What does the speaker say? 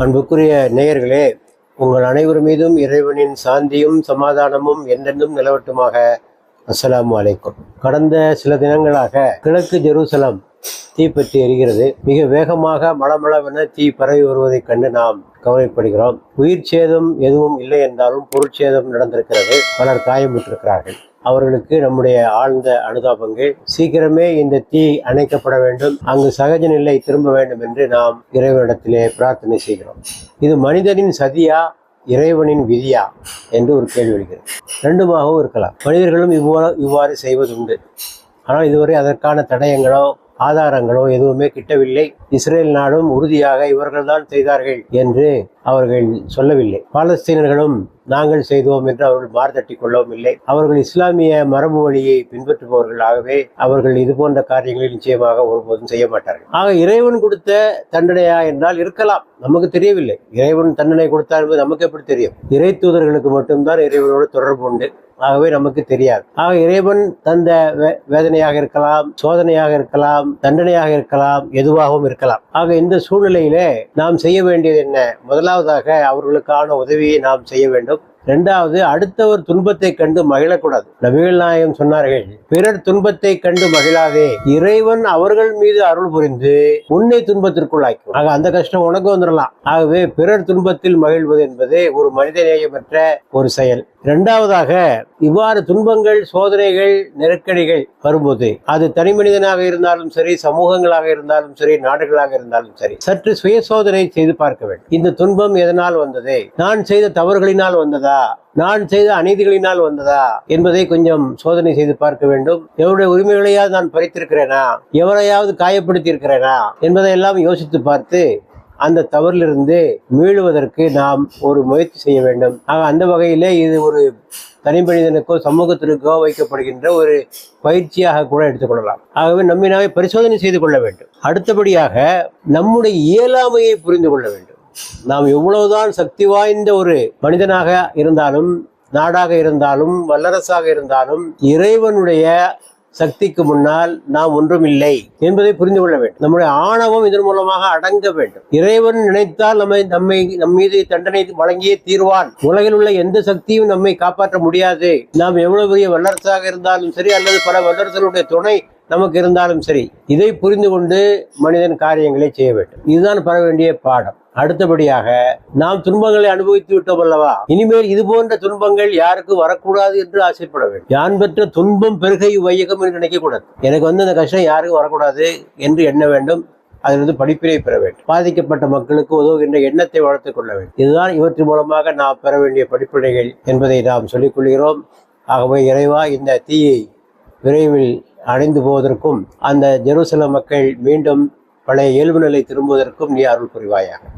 அன்புக்குரிய நேயர்களே உங்கள் அனைவர் மீதும் இறைவனின் சாந்தியும் சமாதானமும் என்றென்றும் நிலவட்டுமாக. அஸ்லாம் அலைக்கும். கடந்த சில தினங்களாக கிழக்கு ஜெருசலம் தீப்பற்றி எரிகிறது. மிக வேகமாக மளமளவென தீ பரவி வருவதைக் கண்டு நாம் கவலைப்படுகிறோம். உயிர் சேதம் எதுவும் இல்லை என்றாலும் பொருட்சேதம் நடந்திருக்கிறது. பலர் காயமுற்றிருக்கிறார்கள். அவர்களுக்கு நம்முடைய ஆழ்ந்த அனுதாபங்கள். சீக்கிரமே இந்த தீ அணைக்கப்பட வேண்டும். அங்கு சகஜ நிலை திரும்ப வேண்டும் என்று நாம் இறைவனிடத்திலே பிரார்த்தனை செய்கிறோம். இது மனிதனின் சதியா இறைவனின் விதியா என்று ஒரு கேள்வி எழுகிறது. ரெண்டுமாகவும் இருக்கலாம். மனிதர்களும் இவ்வாறு இவ்வாறு செய்வதுண்டு. ஆனால் இதுவரை அதற்கான தடயங்களோ ஆதாரங்களோ எதுவுமே கிட்டவில்லை. இஸ்ரேல் நாடும் உறுதியாக இவர்கள்தான் செய்தார்கள் என்று அவர்கள் சொல்லவில்லை. பாலஸ்தீனர்களும் நாங்கள் செய்தோம் என்று அவர்கள் மார்த்தட்டி கொள்ளவும் இல்லை அவர்கள் இஸ்லாமிய மரபு வழியை பின்பற்றுபவர்களாகவே அவர்கள் இது போன்ற காரியங்களை நிச்சயமாக ஒருபோதும் செய்ய மாட்டார்கள். ஆக இறைவன் கொடுத்த தண்டனையா என்றால் இருக்கலாம். நமக்கு தெரியவில்லை. இறைவன் தண்டனை கொடுத்தார் என்பது நமக்கு எப்படி தெரியும்? இறை தூதர்களுக்கு மட்டும்தான் இறைவனோடு தொடர்பு உண்டு. ஆகவே நமக்கு தெரியாது. ஆக இறைவன் தந்த வே- வேதனையாக இருக்கலாம் சோதனையாக இருக்கலாம் தண்டனையாக இருக்கலாம் எதுவாகவும் இருக்கலாம். ஆக இந்த சூழ்நிலையிலே நாம் செய்ய வேண்டியது என்ன? முதலாவதாக அவர்களுக்கான உதவியை நாம் செய்ய வேண்டும். ரெண்டாவது அடுத்தவர் துன்பத்தை கண்டு மகிழக்கூடாது. நபிகள் நாயகம் சொன்னார்கள் பிறர் துன்பத்தை கண்டு மகிழாதே. இறைவன் அவர்கள் மீது அருள் புரிந்து உன்னை துன்பத்திற்குள்ளாக்கும் ஆக அந்த கஷ்டம் உனக்கு வந்துடலாம் ஆகவே பிறர் துன்பத்தில் மகிழ்வது என்பது ஒரு மனிதநேயமற்ற ஒரு செயல். இரண்டாவதாக இவ்வாறு துன்பங்கள் சோதனைகள் நெருக்கடிகள் வரும்போது அது தனி மனிதனாக இருந்தாலும் சரி சமூகங்களாக இருந்தாலும் சரி நாடுகளாக இருந்தாலும் சரி சற்று சுய சோதனை செய்து பார்க்க வேண்டும். இந்த துன்பம் எதனால் வந்தது? நான் செய்த தவறுகளினால் வந்ததா? நான் செய்த அநீதிகளினால் வந்ததா? என்பதை கொஞ்சம் சோதனை செய்து பார்க்க வேண்டும். எவருடைய உரிமைகளையாவது நான் பறித்திருக்கிறேனா? எவரையாவது காயப்படுத்தி இருக்கிறேனா என்பதையெல்லாம் யோசித்து பார்த்து அந்த தவறிலிருந்து மீளுவதற்கு நாம் ஒரு முயற்சி செய்ய வேண்டும். ஆக அந்த வகையிலே இது ஒரு தனி மனிதனுக்கோ சமூகத்திற்கோ வைக்கப்படுகின்ற ஒரு பயிற்சியாக கூட எடுத்துக்கொள்ளலாம். ஆகவே நம்மினாவே பரிசோதனை செய்து கொள்ள வேண்டும். அடுத்தபடியாக நம்முடைய இயலாமையை புரிந்து கொள்ள வேண்டும். நாம் எவ்வளவுதான் சக்தி வாய்ந்த ஒரு மனிதனாக இருந்தாலும் நாடாக இருந்தாலும் வல்லரசாக இருந்தாலும் இறைவனுடைய சக்திக்கு முன்னால் நாம் ஒன்றுமில்லை என்பதை புரிந்து கொள்ள வேண்டும். நம்முடைய ஆணவம் இதன் மூலமாக அடங்க வேண்டும். இறைவன் நினைத்தால் நம்மை நம்மை நம் மீது தண்டனை வழங்கியே தீர்வான். உலகில் உள்ள எந்த சக்தியும் நம்மை காப்பாற்ற முடியாது. நாம் எவ்வளவு பெரிய வல்லரசாக இருந்தாலும் சரி அல்லது பல வல்லரசனுடைய துணை நமக்கு இருந்தாலும் சரி இதை புரிந்து கொண்டு மனிதன் காரியங்களை செய்ய வேண்டும். இதுதான் பெற வேண்டிய பாடம். அடுத்தபடியாக நாம் துன்பங்களை அனுபவித்து விட்டோம் அல்லவா? இனிமேல் இது போன்ற துன்பங்கள் யாருக்கு வரக்கூடாது என்று ஆசைப்பட வேண்டும். யான் பெற்ற துன்பம் பெருகை வையகம் என்று நினைக்கக்கூடாது. எனக்கு வந்து அந்த கஷ்டம் யாருக்கும் வரக்கூடாது என்று எண்ண வேண்டும். அதிலிருந்து படிப்பினை பெற வேண்டும். பாதிக்கப்பட்ட மக்களுக்கு உதவுகின்ற எண்ணத்தை வளர்த்துக் கொள்ள வேண்டும். இதுதான் இவற்றின் மூலமாக நாம் பெற வேண்டிய படிப்பினைகள் என்பதை நாம் சொல்லிக் கொள்கிறோம். ஆகவே இறைவா இந்த தீயை விரைவில் அடைந்து போவதற்கும் அந்த ஜெருசலம் மக்கள் மீண்டும் பழைய இயல்பு நிலை திரும்புவதற்கும் நீ அருள் புரிவாயாக.